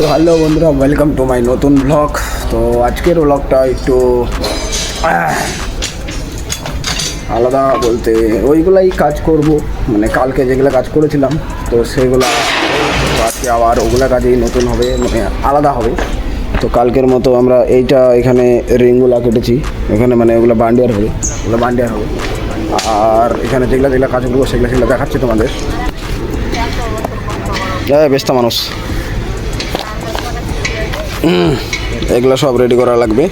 So hello বন্ধুরা welcome to my নতুন blog তো, আজকের ব্লগটা একটু আলাদা বলতে, ওইগুলাই কাজ করব। মানে কালকে যেগুলো কাজ করেছিলাম, তো সেগুলা আজকে আবার ওগুলো কাজেই নতুন হবে মানে আলাদা হবে। তো, কালকের মতো আমরা এইটা এখানে রিংগুলা কেটেছি। এখানে মানে ওগুলো বান্ডিয়ার হবে, ওগুলো বান্ডিয়ার হবে। আর এখানে যেগুলো যেগুলো কাজ করব, সেগুলো সেগুলো দেখাচ্ছি তোমাদের। ব্যস্ত মানুষ। এগুলো সব রেডি করা লাগবে।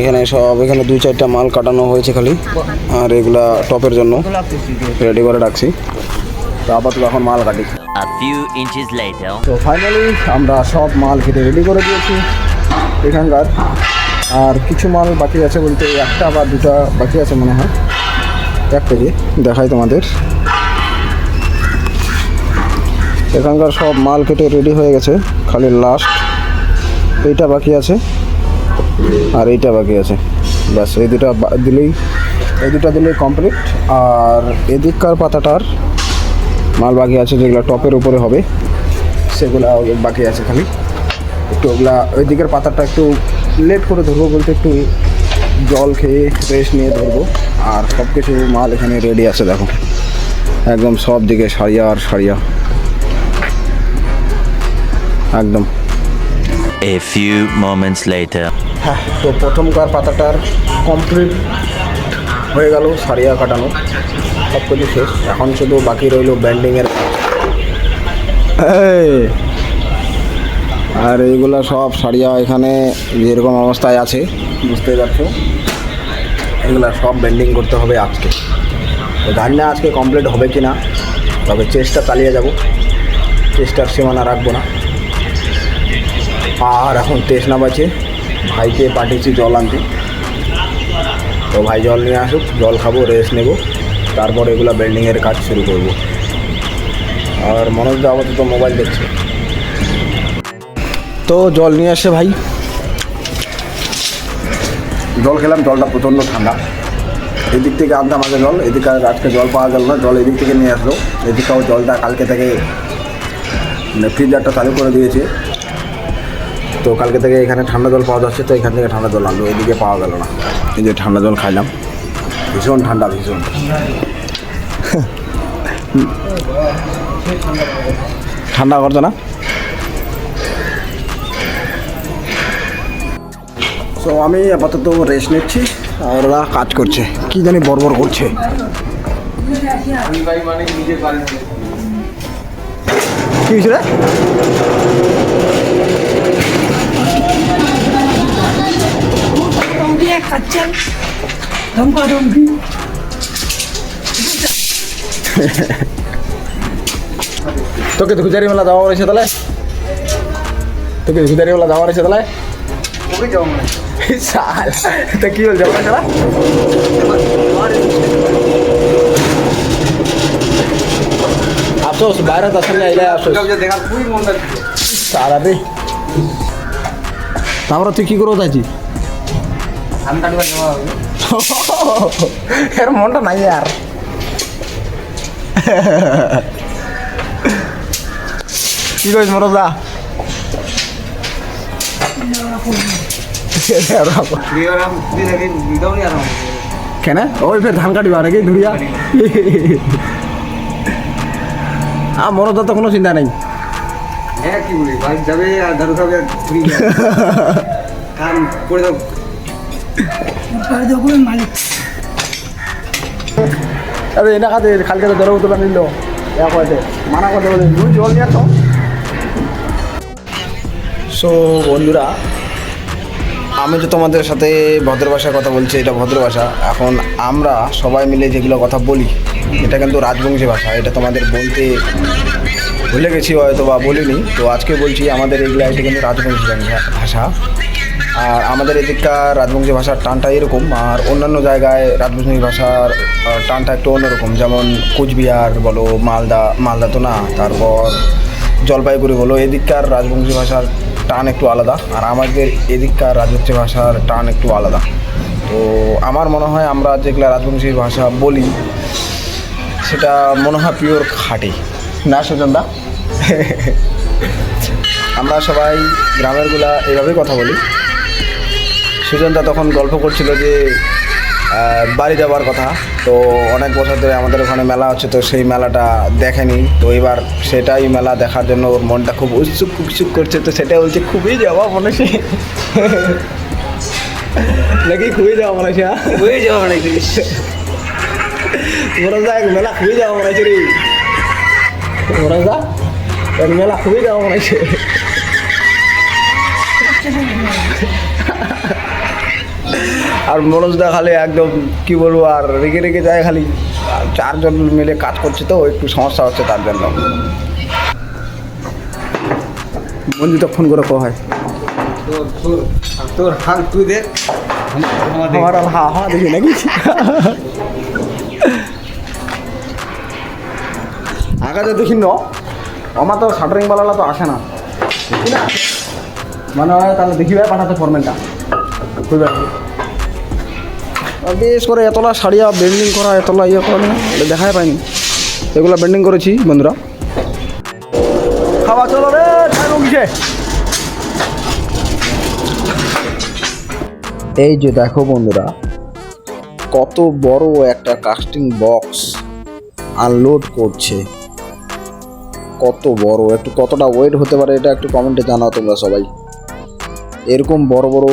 এখানে সব এখানে দুই চারটা মাল কাটানো হয়েছে খালি। আর এগুলা টপের জন্য রেডি করে রাখছি। তো আপাতত এখন মাল কাটি. তো ফাইনালি আমরা সব মাল কেটে রেডি করে দিয়েছি এখানকার। আর কিছু মাল বাকি আছে বলতে একটা বা দুটা বাকি আছে মনে হয়। এক কেজি দেখাই তোমাদের। এখানকার সব মাল কেটে রেডি হয়ে গেছে, খালি লাস্ট এইটা বাকি আছে আর এইটা বাকি আছে। ব্যাস, এই দুটা দিলেই এই দুটা দিলেই কমপ্লিট আর এদিককার পাতাটার মাল বাকি আছে, যেগুলো টপের উপরে হবে, সেগুলো বাকি আছে খালি। একটু ওগুলা ওই দিকের পাতাটা একটু লেট করে ধরবো বলতে একটু জল খেয়ে রেস্ট নিয়ে ধরবো। আর সব কিছু মাল এখানে রেডি আছে, দেখো। একদম সব দিকে সারিয়া আর সারিয়া। একদম। A few moments later. হ্যাঁ তো প্রথমকার পাতাটার কমপ্লিট হয়ে গেল সারিয়া কাটানো। সব কিছু শেষ। এখন শুধু বাকি রইল ব্যান্ডিংয়ের আর এইগুলো সব সারিয়া এখানে যেরকম অবস্থায় আছে বুঝতেই পারছ? এগুলা সব বেন্ডিং করতে হবে আজকে। তো জানি না আজকে কমপ্লিট হবে কি না তবে চেষ্টা চালিয়ে যাব। চেষ্টার সীমানা রাখব না। আর এখন তেষ্ণা বাজে ভাইকে পাঠিয়েছি জল আনতে। তো ভাই জল নিয়ে আসুক, জল খাব রেস্ট নেব। তারপর এগুলো বিল্ডিংয়ের কাজ শুরু করব। আর মনোজ দা আপাতত মোবাইল দেখছে। তো জল নিয়ে আসে ভাই। জল খেলাম, জলটা প্রচণ্ড ঠান্ডা। এদিক থেকে আনতাম আগে জল, এদিকে আজকে জল পাওয়া গেল না, জল এদিক থেকে নিয়ে আসলো। এদিকেও জলটা কালকে থেকে মানে ফ্রিজারটা চালু করে দিয়েছে। তো কালকে থেকে এখানে ঠান্ডা জল পাওয়া যাচ্ছে তো এখান থেকে ঠান্ডা জল আনলো এদিকে পাওয়া গেল না। এই যে ঠান্ডা জল খাইলাম। ভীষণ ঠান্ডা ভীষণ। ঠান্ডা করতো না? তো আমি আপাতত রেস্ট নিচ্ছি আর ওরা কাজ করছে। কি জানি বড় করছে। কি হয়েছে রে? খাচ্ছেন? ধমকা ধমকি তোকে ধুজারি মেলা যাওয়া রয়েছে তাহলে? তোকে ধুজারি মেলা যাওয়া রয়েছে তাহলে? সাল তা কি বল যাব না আফসোস বাইরে তো আসলে আইলে আফসোস সারা রে তারপরে তুই কি করব চাইছি এর মনটা নাই আর। কি কইস মরদা? কেন? ওই ফের ধান কাটিবা নাকি ধুরিয়া? আ মরদা তো কোনো চিন্তা নেই। হ্যাঁ কি বলি বাইক যাবে আর দাদু খাবে ঘুরি কারণ করে মালিক। আরে এটা খাতে কালকে তো ধরে উঠতে নিল হয়েছে মানা করতে বলে দুই জল নিয়ে তো সো বন্ধুরা আমি তো তোমাদের সাথে ভদ্র ভাষায় কথা বলছি এটা ভদ্র ভাষা। এখন আমরা সবাই মিলে যেগুলো কথা বলি এটা কিন্তু রাজবংশী ভাষা। এটা তোমাদের বলতে ভুলে গেছি হয়তো বা বলিনি। তো আজকে বলছি আমাদের এগুলো এটা কিন্তু রাজবংশী ভাষা- ভাষা। আর আমাদের এদিককার রাজবংশী ভাষার টানটা এরকম, আর অন্যান্য জায়গায় রাজবংশী ভাষার টানটা একটু অন্যরকম। যেমন কুচবিহার বলো, মালদা মালদা তো না, তারপর জলপাইগুড়ি বলো, এদিককার রাজবংশী ভাষার টান একটু আলাদা, আর আমাদের এদিককার রাজবংশী ভাষার টান একটু আলাদা। তো আমার মনে হয় আমরা যেগুলো রাজবংশী ভাষা বলি, সেটা মনে হয় পিওর খাঁটি। না সুজনদা আমরা সবাই গ্রামেরগুলা এভাবেই কথা বলি। সুজনদা তখন গল্প করছিল যে বাড়ি যাওয়ার কথা। তো অনেক বছর ধরে আমাদের ওখানে মেলা হচ্ছে তো সেই মেলাটা দেখেনি। তো এবার সেটাই মেলা দেখার জন্য ওর মনটা খুব উৎসুক উৎসুক করছে। তো সেটা বলছে খুবই যাওয়া মনে হচ্ছে নাকি খুবই যাওয়া মনে হ্যাঁ? হয়ে যাওয়া মানে হয় এক মেলা খুবই যাওয়া মনে হচ্ছে রে হয় এক মেলা খুবই যাওয়া মনে হচ্ছে আর মনোজদা খালি একদম কি বলব আর রেগে রেগে যায় খালি। চারজন মিলে কাজ করছে তো একটু সমস্যা হচ্ছে তার জন্য। মঞ্জুটা ফোন করে হয়। তোর হাল তুই দেখ। আমার হা হা দেখি নাকি? আগাতে দেখি ন আমার তো শাটারিং বালালা তো আসে না। দেখি মানে হয় তাহলে দেখিবে পাঠাতে ফরমেলটা বুঝবে বেশ করে এতলা সারিয়া বেন্ডিং করা এতলা ইয়ে করা না এটা দেখাই পাইনি। এগুলো বেন্ডিং করেছি বন্ধুরা। খাওয়া চলো রে কিসে এই যে দেখো বন্ধুরা কত বড় একটা কাস্টিং বক্স আনলোড করছে। কত বড় একটু কতটা ওয়েট হতে পারে এটা একটু কমেন্টে জানাও তোমরা সবাই। এরকম বড় বড়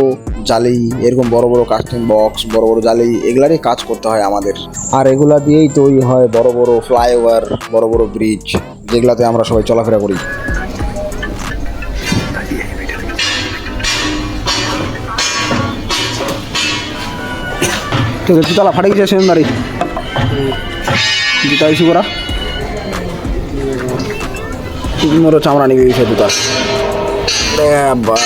জালি, এরকম বড় বড় কাস্টিং বক্স বড় বড় জালি, এগুলারই কাজ করতে হয় আমাদের। আর এগুলা দিয়েই তৈরি হয় বড় বড় ফ্লাইওভার বড় বড় ব্রিজ যেগুলাতে আমরা সবাই চলাফেরা করি। তো জুতালা ফাটে গেছে সেন্দারি জুতা ইস্যু করা? চামড়া নিয়ে গেছে জুতা? বা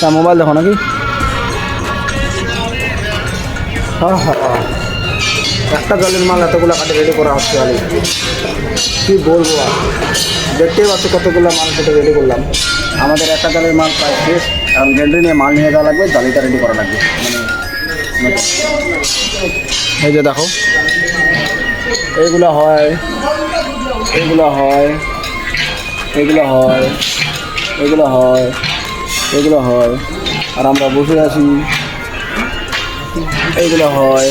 তো মোবাইল দেখো নাকি? হ্যাঁ হ্যাঁ। একটা জলের মাল এতগুলো কাটে রেডি করা হচ্ছে আলি। কি বলব আর? দেখতেই পাচ্ছ কতগুলো মাল কেটে রেডি করলাম। আমাদের একটা জলের মাল প্রায় শেষ। এখন গেন্ডি নিয়ে মাল নিয়ে যাওয়া লাগবে, জালিটা রেডি করা লাগবে। মানে এই যে দেখো। এইগুলো হয় এইগুলো হয়, এগুলো হয় এগুলো হয় এগুলো হয়। আর আমরা বসে আছি। এইগুলো হয়।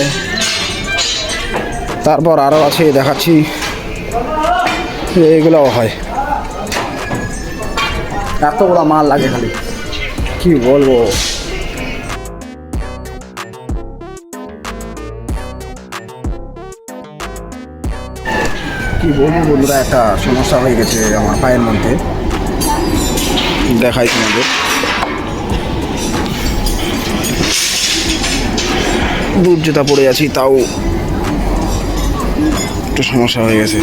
তারপর আরও আছে, দেখাচ্ছি। এইগুলোও হয়। এতগুলো মাল লাগে খালি। কি বলব? কি বলব বন্ধুরা, একটা সমস্যা হয়ে গেছে আমার পায়ের মধ্যে। দেখাই তোমাদের। বুট জুতা পরে আছি, তাও একটু সমস্যা হয়ে গেছে।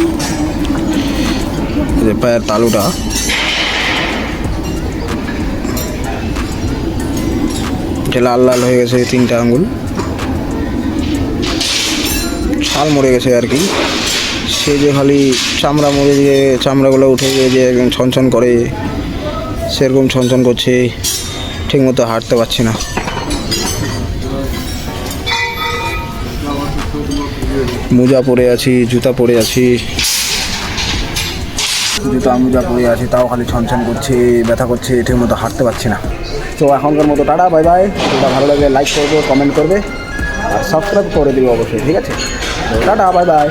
যে পায়ের তালুটা। যে লাল লাল হয়ে গেছে, তিনটা আঙ্গুল ছাল মরে গেছে আর কি। সে যে খালি চামড়া মরে যে চামড়াগুলো উঠে গিয়ে যে একদম ছনছন করে, সেরকম ছনছন করছে, ঠিকমতো হাঁটতে পারছি না। মোজা পরে আছি, জুতা পরে আছি। জুতা, মোজা পরে আছি, তাও খালি ছনছন করছে, ব্যথা করছে ঠিক মতো হাঁটতে পারছি না। তো এখনকার মতো টাটা, বাই বাই। যেটা ভালো লাগলে লাইক করবে কমেন্ট করবে, আর সাবস্ক্রাইব করে দিবে অবশ্যই, ঠিক আছে? Tata, bye bye.